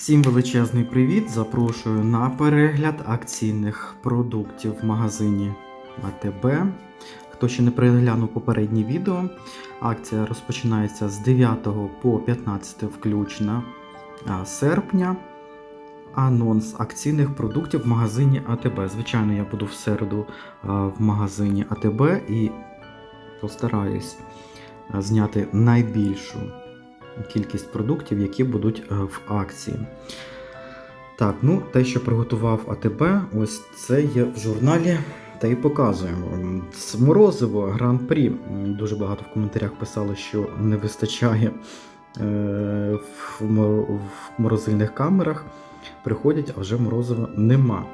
Всім величезний привіт! Запрошую на перегляд акційних продуктів в магазині АТБ. Хто ще не переглянув попереднє відео, акція розпочинається з 9 по 15 включно серпня. Анонс акційних продуктів в магазині АТБ. Звичайно, я буду в середу в магазині АТБ і постараюсь зняти найбільшу кількість продуктів, які будуть е, в акції. Так, ну те, що приготував АТБ, ось це є в журналі. Та й показуємо. Морозиво Гран-прі. Дуже багато в коментарях писали, що не вистачає е, в, мо- в морозильних камерах. Приходять, а вже морозива нема.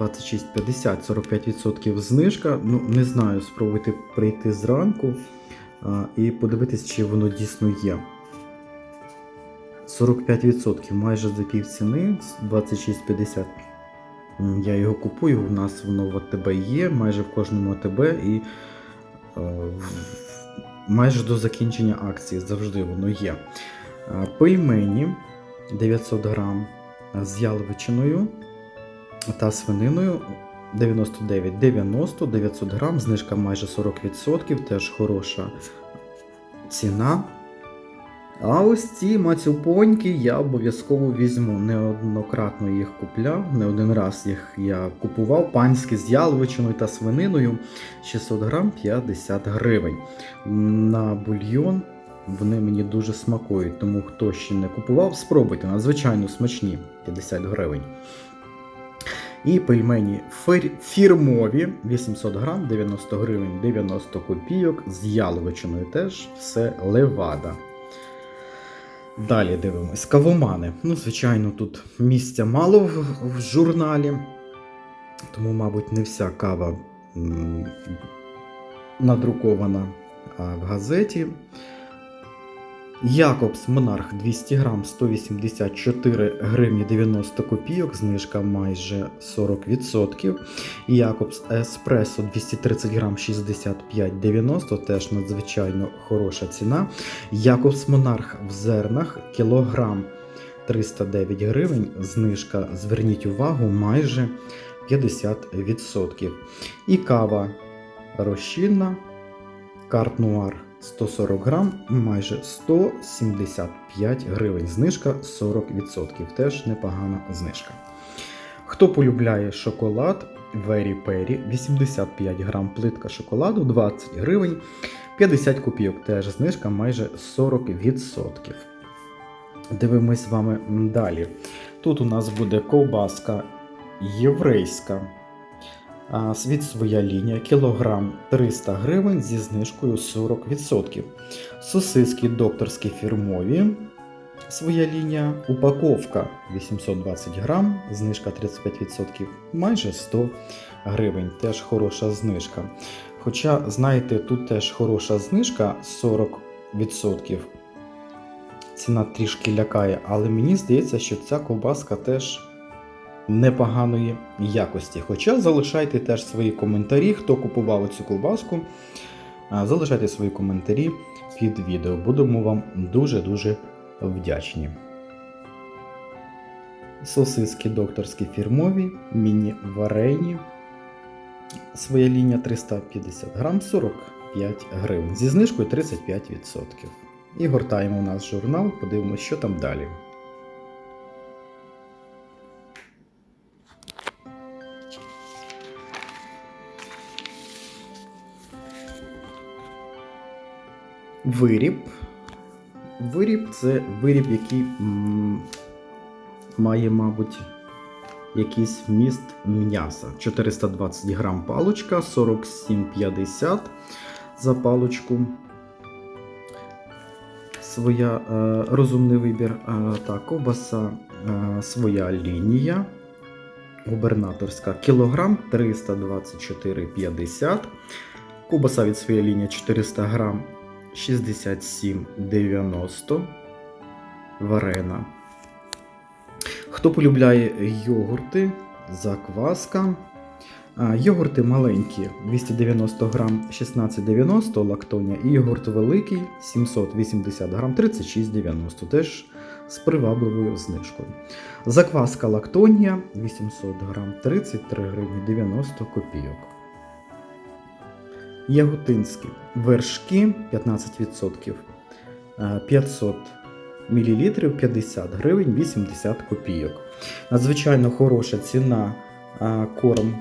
26,50, 45% знижка. Ну, не знаю, спробуйте прийти зранку і подивитись, чи воно дійсно є. 45% майже за пів ціни, 26,50. Я його купую, у нас воно в АТБ є, майже в кожному АТБ і е, майже до закінчення акції завжди воно є. Е, Пельмені 900 грам з яловичиною та свининою 99,90 900 грам, знижка майже 40%, теж хороша ціна. А ось ці мацюпоньки я обов'язково візьму. Неоднократно їх купляв, не один раз їх я купував. Панські з яловичиною та свининою 600 грам 50 гривень. На бульйон вони мені дуже смакують, тому хто ще не купував, спробуйте. Надзвичайно смачні 50 гривень. І пельмені фір- фірмові 800 грам 90 гривень 90 копійок з яловичиною теж все левада. Далі дивимось. Кавомани. Ну, звичайно, тут місця мало в, в журналі, тому, мабуть, не вся кава м, надрукована а, в газеті. Якобс Монарх 200 грам 184 гривні 90 копійок, знижка майже 40%. І Якобс Еспресо 230 грам 65,90, теж надзвичайно хороша ціна. Якобс Монарх в зернах кілограм 309 гривень, знижка, зверніть увагу, майже 50%. І кава розчинна, карт нуар 140 грам, майже 175 гривень. Знижка 40%. Теж непогана знижка. Хто полюбляє шоколад, Very Perry 85 грам плитка шоколаду 20 гривень, 50 копійок. Теж знижка майже 40%. Дивимось з вами далі. Тут у нас буде ковбаска єврейська. Світ своя лінія, кілограм 300 гривень зі знижкою 40%. Сосиски докторські фірмові. Своя лінія, упаковка 820 грам, знижка 35%, майже 100 гривень. Теж хороша знижка. Хоча, знаєте, тут теж хороша знижка 40%. Ціна трішки лякає, але мені здається, що ця ковбаска теж непоганої якості. Хоча залишайте теж свої коментарі, хто купував цю ковбаску. Залишайте свої коментарі під відео. Будемо вам дуже-дуже вдячні. Сосиски докторські фірмові, міні-варені. Своя лінія 350 грам 45 гривень. Зі знижкою 35%. І гортаємо у нас журнал, подивимося, що там далі. Виріб. Виріб це виріб, який м, має, мабуть, якийсь вміст м'яса. 420 грам паличка, 47,50 за паличку. Своя е, розумний вибір. Е, так, ковбаса е, своя лінія. Губернаторська кілограм 324,50. Ковбаса від своєї лінії 400 грам 67,90 варена. Хто полюбляє йогурти, закваска. Йогурти маленькі 290 грам 16,90 лактоня і йогурт великий 780 грам 36,90. Теж з привабливою знижкою. Закваска лактонія 800 грам 33 гривні 90 копійок. Яготинські вершки 15%. е, 500 мл 50 гривень 80 копійок. Надзвичайно хороша ціна е, корм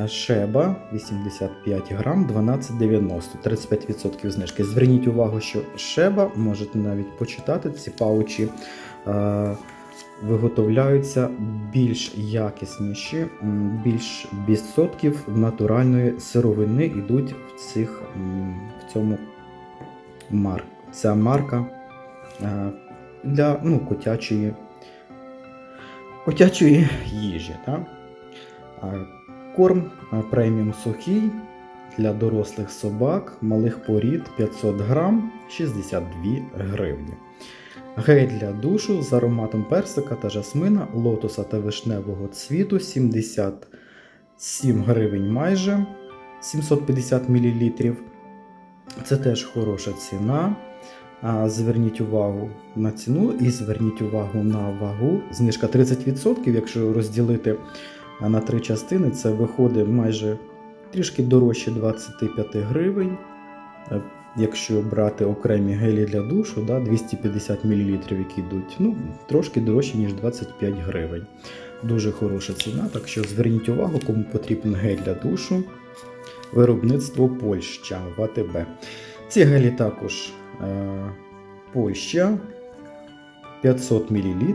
е, Шеба 85 грам 12,90 35% знижки. Зверніть увагу, що Шеба можете навіть почитати ці паучі. Е, Виготовляються більш якісніші, більш відсотків натуральної сировини йдуть в цих в цьому мар. Ця марка е, для ну, котячої, котячої їжі. Так? Корм е, преміум сухий для дорослих собак, малих порід 500 грам 62 гривні. Гель для душу з ароматом персика та жасмина, лотоса та вишневого цвіту 77 гривень майже 750 мл. Це теж хороша ціна. Зверніть увагу на ціну і зверніть увагу на вагу. Знижка 30%, якщо розділити на три частини, це виходить майже трішки дорожче 25 гривень. Якщо брати окремі гелі для душу, да, 250 мл, які йдуть, ну, трошки дорожче, ніж 25 гривень. Дуже хороша ціна, так що зверніть увагу, кому потрібен гель для душу. Виробництво Польща ВАТБ. Ці гелі також е, Польща 500 мл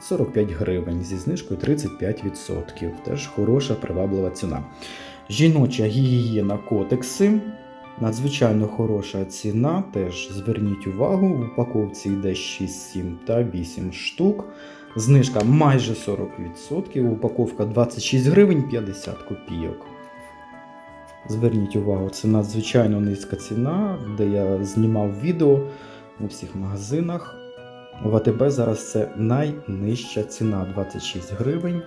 45 гривень зі знижкою 35%. Теж хороша приваблива ціна. Жіноча гігієна котекси. Надзвичайно хороша ціна. Теж зверніть увагу, в упаковці йде 6, 7 та 8 штук. Знижка майже 40%. Упаковка 26 гривень 50 копійок. Зверніть увагу, це надзвичайно низька ціна, де я знімав відео у всіх магазинах. В АТБ зараз це найнижча ціна 26 гривень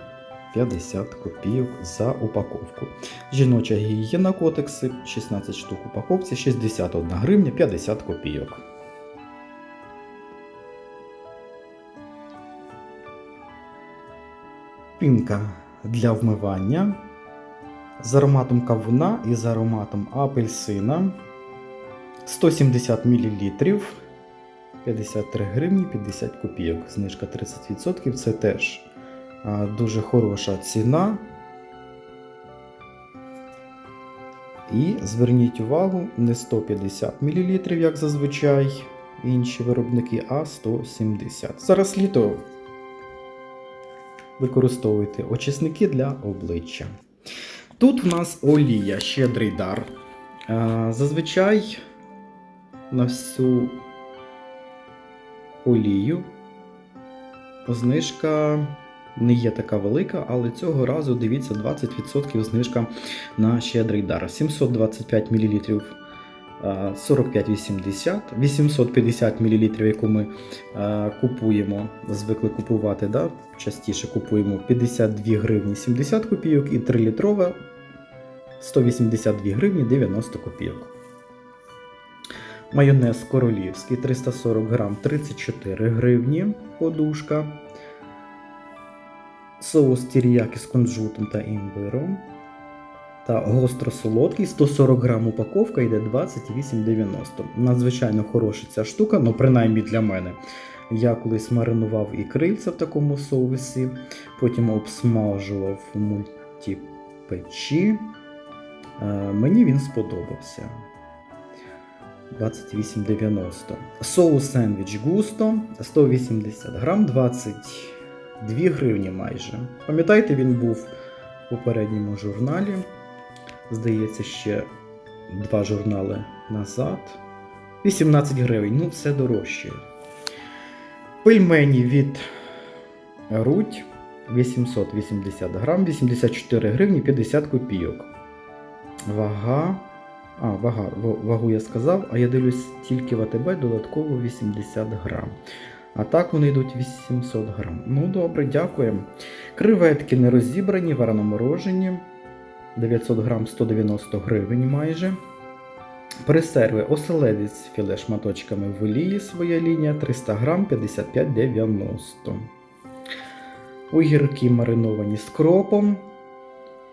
50 копійок за упаковку. Жіноча гігієна котекси 16 штук упаковці 61 гривня 50 копійок. Пінка для вмивання з ароматом кавуна і з ароматом апельсина 170 мл 53 гривні 50 копійок. Знижка 30%. Це теж дуже хороша ціна. І зверніть увагу, не 150 мл, як зазвичай інші виробники, а 170. Зараз літо використовуйте очисники для обличчя. Тут в нас олія, щедрий дар. Зазвичай на всю олію знижка не є така велика, але цього разу дивіться 20% знижка на щедрий дар. 725 мл 45,80, 850 мл, яку ми е, купуємо, звикли купувати, да? частіше купуємо 52 гривні 70 копійок і 3 літрова 182 гривні 90 копійок. Майонез королівський 340 грам 34 гривні подушка. Соус тіріякі з кунжутом та імбиром. Та гостро-солодкий 140 грам упаковка йде 28,90. Надзвичайно хороша ця штука, ну принаймні для мене. Я колись маринував і крильця в такому соусі, потім обсмажував в мультипечі. Е, Мені він сподобався. 28,90. Соус сендвіч густо 180 грам 22 гривні майже. Пам'ятаєте, він був в попередньому журналі. Здається, ще два журнали назад. 18 гривень, ну все дорожче. Пельмені від Руть 880 грам, 84 гривні 50 копійок. Вага. А, вага, вагу я сказав, а я дивлюсь тільки в АТБ додатково 80 грам. А так вони йдуть 800 грам. Ну добре, дякуємо. Креветки не розібрані, вараноморожені. 900 грам 190 гривень майже. Пресерви оселедець філе шматочками в олії своя лінія 300 грам 55,90. Огірки мариновані з кропом.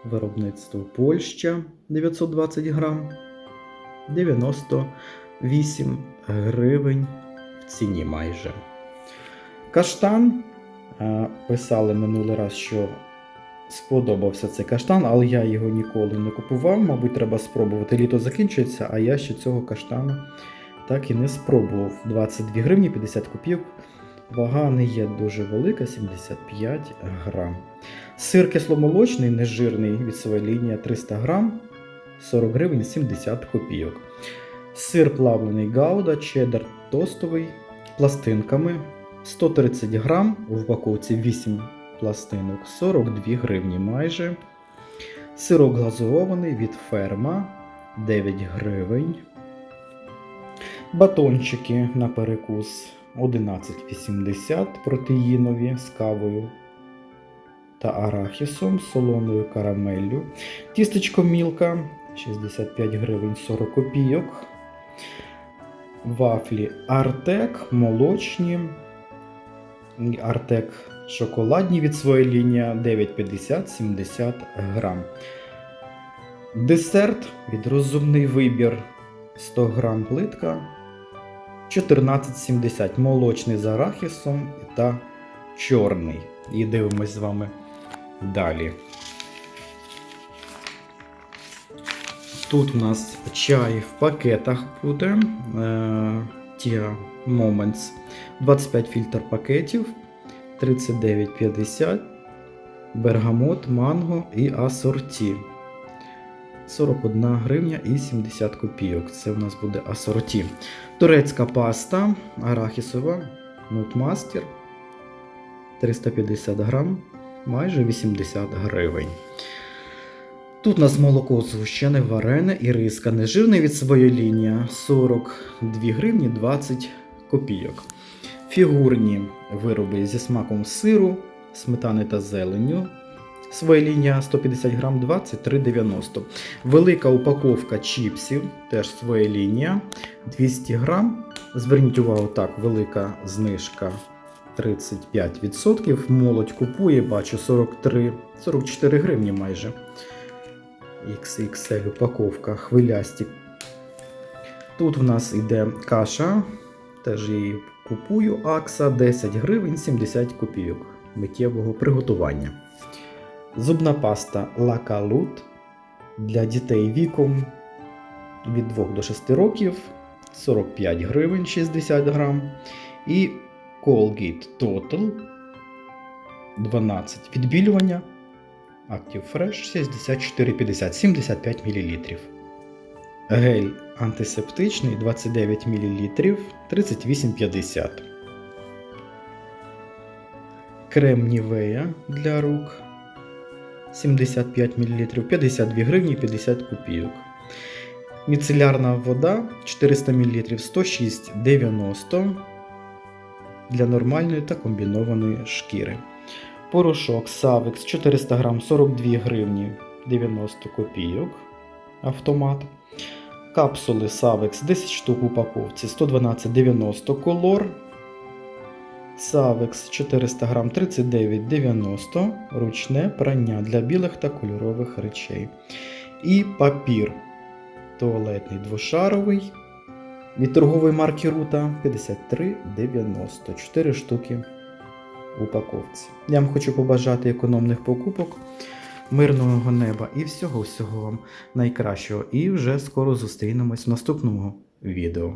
Виробництво Польща 920 грам 98 гривень в ціні майже. Каштан. е, Писали минулий раз, що сподобався цей каштан, але я його ніколи не купував. Мабуть, треба спробувати. Літо закінчується, а я ще цього каштану так і не спробував. 22 гривні 50 копійок. Вага не є дуже велика, 75 грам. Сир кисломолочний, нежирний від своєї лінії 300 грам, 40 гривень 70 копійок. Сир плавлений гауда, чеддер тостовий пластинками 130 грам, у упаковці 8 пластинок, 42 гривні майже. Сирок глазурований від ферма 9 гривень. Батончики на перекус 11,80 протеїнові з кавою та арахісом, солоною карамеллю. Тістечко мілка 65 гривень 40 копійок. Вафлі Артек молочні. Артек шоколадні від своєї лінії 9,50 70 грам. Десерт від розумний вибір 100 грам плитка 14,70 молочний з арахісом та чорний. І дивимось з вами далі. Тут у нас чай в пакетах буде. Е, Tia Moments 25 фільтр пакетів 39,50. Бергамот, манго і асорті. 41 гривня і 70 копійок. Це у нас буде асорті. Турецька паста арахісова Нутмастер 350 грам, майже 80 гривень. Тут у нас молоко згущене, варене і риска нежирне від своєї лінії 42 гривні 20 копійок. Фігурні вироби зі смаком сиру, сметани та зеленню. Своя лінія 150 грам 23,90. Велика упаковка чіпсів, теж своя лінія 200 грам. Зверніть увагу, так, велика знижка 35%. Молодь купує, бачу 43, 44 гривні майже. XXL упаковка, хвилясті. Тут в нас йде каша, теж її купую. Акса 10 гривень 70 копійок миттєвого приготування. Зубна паста Лакалут для дітей віком від 2 до 6 років 45 гривень 60 грам. І Colgate Total 12 відбілювання Active Fresh 64,50 75 мл. Гель антисептичний 29 мл 38,50. Крем Нівея для рук 75 мл 52 гривні 50 копійок. Міцелярна вода 400 мл 106,90 для нормальної та комбінованої шкіри. Порошок Савекс 400 грам 42 гривні 90 копійок. Автомат. Капсули Савекс 10 штук в упаковці 112,90 колор. Савекс 400 грам 39,90 ручне прання для білих та кольорових речей. І папір туалетний двошаровий від торгової марки Рута 53,90 4 штуки в упаковці. Я вам хочу побажати економних покупок, мирного неба і всього всього вам найкращого. І вже скоро зустрінемось в наступному відео.